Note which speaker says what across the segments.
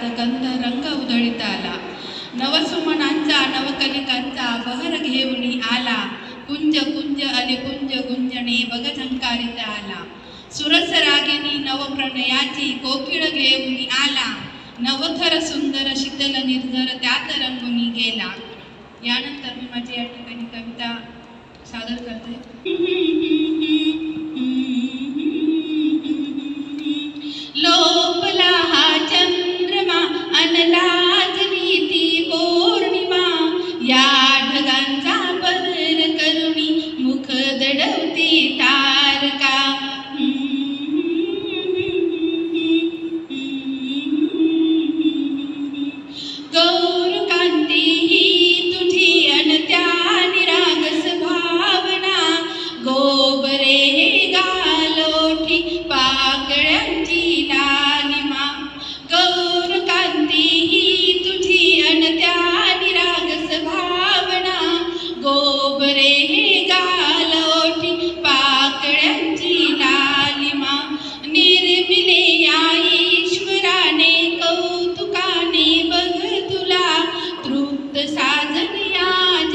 Speaker 1: दारात गंध रंग उधळीत आला नवसुमनांचा नवकलिकांचा बहर घेऊनी आला कुंज कुंज अले कुंज गुंजणे बग आला सुरस रागिनी नवप्रणयाची कोकिळ घेऊनी आला नवथर सुंदर शीतल निर्झर त्यात रंगुनी गेला यानंतर मी माझी या ठिकाणी कविता सादर करते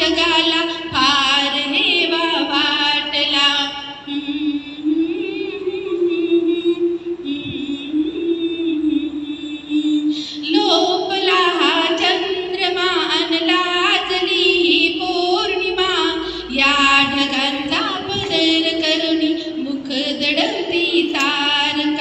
Speaker 1: जगाला फार हेवा वाटला लोपला हा चंद्रमा अनलाजली पौर्णिमा। या ढगांचा पदर करुणी मुख दडवती तारका